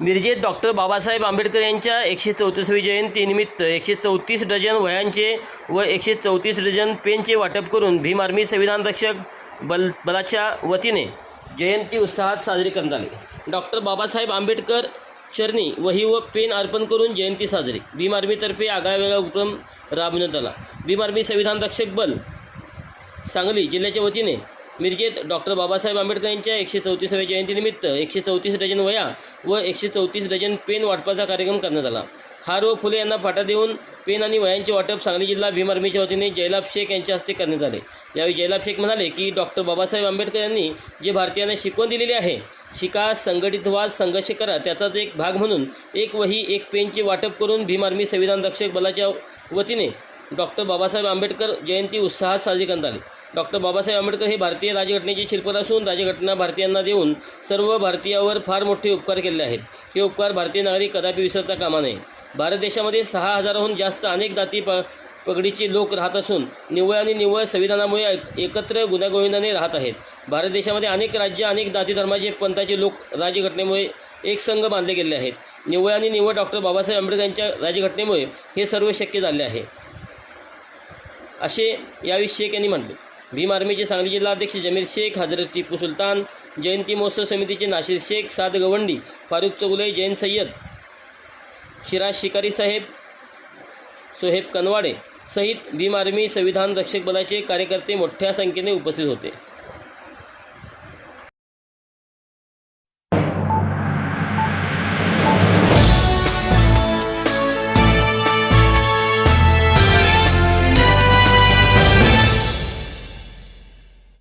मिरजेत doctor Babasaheb Ambedkar यांच्या एकशे चौतीसवी जयंतीनिमित्त एकशे चौतीस डझन वयांचे व एकशे चौतीस डझन पेनचे वाटप करून भीम आर्मी संविधान रक्षक बल बलाच्या वतीने जयंती उत्साहात साजरी करण्यात आली. डॉक्टर बाबासाहेब आंबेडकर चरणी वही व पेन अर्पण करून जयंती साजरी. भीम आर्मीतर्फे आगळावेगळा उपक्रम राबविण्यात आला. भीम आर्मी संविधान रक्षक बल सांगली जिल्ह्याच्या वतीने मिरजेत डॉक्टर बाबासाहेब आंबेडकर यांच्या एकशे चौतीसाव्या जयंतीनिमित्त एकशे चौतीस डझन वया व एकशे चौतीस डझन पेन वाटपाचा कार्यक्रम करण्यात आला. हार व फुले यांना फाटा देऊन पेन आणि वयांचे वाटप सांगली जिल्हा भीम आर्मीच्या वतीने जयलाब शेख यांच्या हस्ते करण्यात आले. यावेळी जयलाब शेख म्हणाले की डॉक्टर बाबासाहेब आंबेडकर यांनी जे भारतीयांना शिकवण दिलेली आहे शिका संघटित व्हा संघर्ष करा त्याचाच एक भाग म्हणून एक वही एक पेनचे वाटप करून भीम आर्मी संविधान रक्षक बलाच्या वतीने डॉक्टर बाबासाहेब आंबेडकर जयंती उत्साहात साजरी करण्यात आली. डॉक्टर बाबासाहेब आंबेडकर हे भारतीय राज्यघटनेचे शिल्पकार असून राज्यघटना भारतीयांना देऊन सर्व भारतीयावर फार मोठे उपकार केले आहेत. हे उपकार भारतीय नागरिक कदापि विसरता कामा नये. भारत देशामध्ये सहा हजाराहून जास्त अनेक जाती प पगडीचे लोक राहत असून निव्वळ आणि निव्वळ संविधानामुळे एक- एकत्र गुण्यागोविंदाने राहत आहेत. भारत देशामध्ये अनेक राज्य अनेक जाती धर्माचे पंथाचे लोक राज्यघटनेमुळे एक संघ बांधले गेले आहेत. निव्वळ आणि निव्वळ डॉक्टर बाबासाहेब आंबेडकर यांच्या राज्यघटनेमुळे हे सर्व शक्य झाले आहे. असे याविषयी त्यांनी यांनी म्हटले. भीम आर्मीचे सांगली जिल्हा अध्यक्ष जमीर शेख हजरत टिपू सुलतान जयंती महोत्सव समितीचे नाशिर शेख साद गवंडी फारुख चौगुले जैन सय्यद शिराज शिकारी साहेब सोहेब कनवाडे सहित भीम आर्मी संविधान रक्षक बलाचे कार्यकर्ते मोठ्या संख्येने उपस्थित होते.